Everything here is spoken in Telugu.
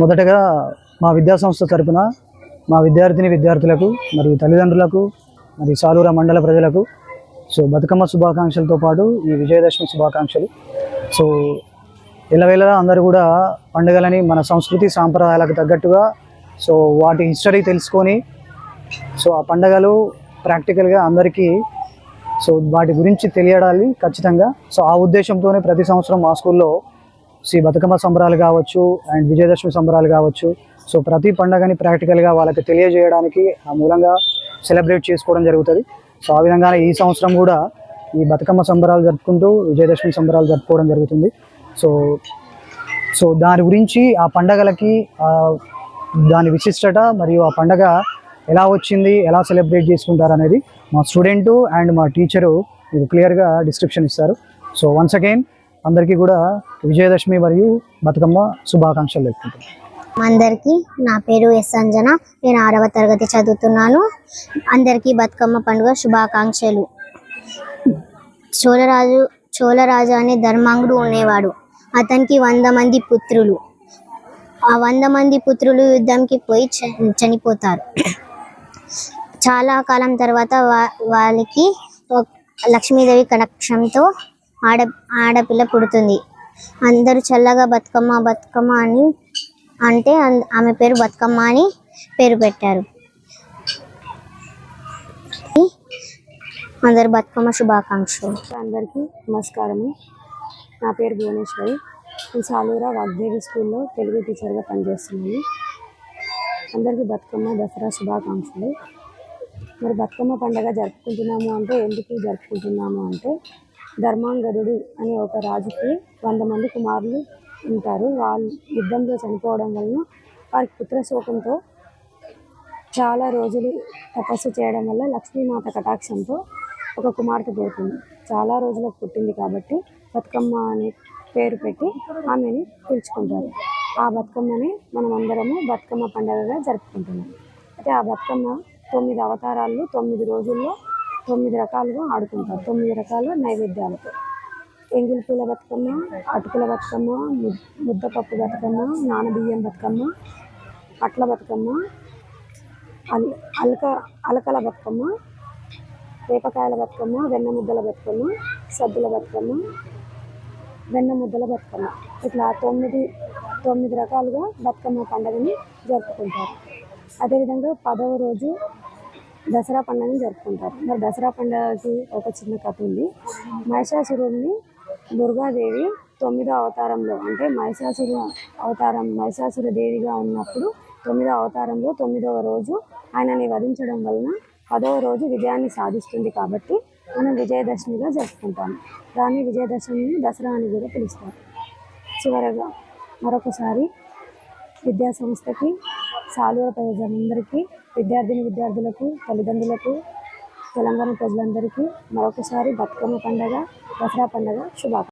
మొదటగా మా విద్యాసంస్థ తరపున మా విద్యార్థిని విద్యార్థులకు మరియు తల్లిదండ్రులకు మరియు సాలూరా మండల ప్రజలకు సో బతుకమ్మ శుభాకాంక్షలతో పాటు ఈ విజయదశమి శుభాకాంక్షలు. సో ఇలవేళ అందరూ కూడా పండుగలని మన సంస్కృతి సాంప్రదాయాలకు తగ్గట్టుగా సో వాటి హిస్టరీ తెలుసుకొని సో ఆ పండుగలు ప్రాక్టికల్గా అందరికీ సో వాటి గురించి తెలియడాలి ఖచ్చితంగా. సో ఆ ఉద్దేశంతోనే ప్రతి సంవత్సరం మా స్కూల్లో శ్రీ బతుకమ్మ సంబరాలు కావచ్చు అండ్ విజయదశమి సంబరాలు కావచ్చు. సో ప్రతి పండగని ప్రాక్టికల్గా వాళ్ళకి తెలియజేయడానికి ఆ మూలంగా సెలబ్రేట్ చేసుకోవడం జరుగుతుంది. సో ఆ విధంగానే ఈ సంవత్సరం కూడా ఈ బతుకమ్మ సంబరాలు జరుపుకుంటూ విజయదశమి సంబరాలు జరుపుకోవడం జరుగుతుంది. సో సో దాని గురించి ఆ పండగలకి దాని విశిష్టత మరియు ఆ పండగ ఎలా వచ్చింది ఎలా సెలబ్రేట్ చేసుకుంటారు అనేది మా స్టూడెంటు అండ్ మా టీచరు మీకు క్లియర్గా డిస్క్రిప్షన్ ఇస్తారు. సో వన్స్ అగైన్ అందరికీ కూడా విజయదశమి మరియు బతుకమ్మ శుభాకాంక్షలు తెలుపుకుంటాను అందరికీ నా పేరు ఎస్ అంజన. నేను ఆరవ తరగతి చదువుతున్నాను. అందరికీ బతుకమ్మ పండుగ శుభాకాంక్షలు. చోళరాజు చోళరాజు అనే ధర్మాంగుడు ఉండేవాడు. అతనికి వంద మంది పుత్రులు. ఆ వంద మంది పుత్రులు యుద్ధంకి పోయి చ- చనిపోతారు. చాలా కాలం తర్వాత వా వాళ్ళకి లక్ష్మీదేవి కటాక్షంతో ఆడ ఆడపిల్ల పుడుతుంది. అందరూ చల్లగా బతుకమ్మ బతుకమ్మ అని అంటే అన్- ఆమె పేరు బతుకమ్మ అని పేరు పెట్టారు. అందరు బతుకమ్మ శుభాకాంక్షలు. అందరికీ నమస్కారము. నా పేరు భువనేశ్వరి. నేను సాలూరా వాగ్దేవి స్కూల్లో తెలుగు టీచర్గా పనిచేస్తున్నాను. అందరికీ బతుకమ్మ దసరా శుభాకాంక్షలు. మరి బతుకమ్మ పండగ జరుపుకుంటున్నాము అంటే ఎందుకు జరుపుకుంటున్నాము అంటే ధర్మాంగదుడు అనే ఒక రాజుకి వంద మంది కుమారులు ఉంటారు. వాళ్ళు యుద్ధంలో చనిపోవడం వలన వారికి పుత్రశోకంతో చాలా రోజులు తపస్సు చేయడం వల్ల లక్ష్మీమాత కటాక్షంతో ఒక కుమార్తె పోతుంది చాలా రోజులకు పుట్టింది కాబట్టి బతుకమ్మ అనే పేరు పెట్టి ఆమెని పిలుచుకుంటారు. ఆ బతుకమ్మని మనం అందరము బతుకమ్మ పండుగగా జరుపుకుంటున్నాం. అయితే ఆ బతుకమ్మ తొమ్మిది అవతారాలు తొమ్మిది రోజుల్లో తొమ్మిది రకాలుగా ఆడుకుంటారు. తొమ్మిది రకాల నైవేద్యాలతో ఎంగిల్ పూల బతుకమ్మ అటుకుల బతుకమ్మ ముద్దపప్పు బతుకమ్మ నానబియ్యం బతుకమ్మ అట్ల బతుకమ్మ అల్ అలక అలకల బతుకమ్మ వేపకాయల బతుకమ్మ వెన్న ముద్దల బతుకమ్మ సద్దుల బతుకమ్మ వెన్న ముద్దల బతుకమ్మ. ఇట్లా తొమ్మిది తొమ్మిది రకాలుగా బతుకమ్మ పండుగని జరుపుకుంటారు. అదేవిధంగా పదవ రోజు దసరా పండుగని జరుపుకుంటారు. మరి దసరా పండుగకి ఒక చిన్న కథ ఉంది. మహిషాసురుడిని దుర్గాదేవి తొమ్మిదో అవతారంలో అంటే మహిషాసుర అవతారం మహిషాసుర దేవిగా ఉన్నప్పుడు తొమ్మిదో అవతారంలో తొమ్మిదవ రోజు ఆయనని వధించడం వలన పదవ రోజు విజయాన్ని సాధిస్తుంది కాబట్టి మనం విజయదశమిగా జరుపుకుంటాం. దాన్ని విజయదశమిని దసరా అని కూడా పిలుస్తారు. చివరగా మరొకసారి విద్యాసంస్థకి సాలువ ప్రజలందరికీ విద్యార్థిని విద్యార్థులకు తల్లిదండ్రులకు తెలంగాణ ప్రజలందరికీ మరొకసారి బతుకమ్మ పండగ దసరా పండగ శుభాకాంక్షలు.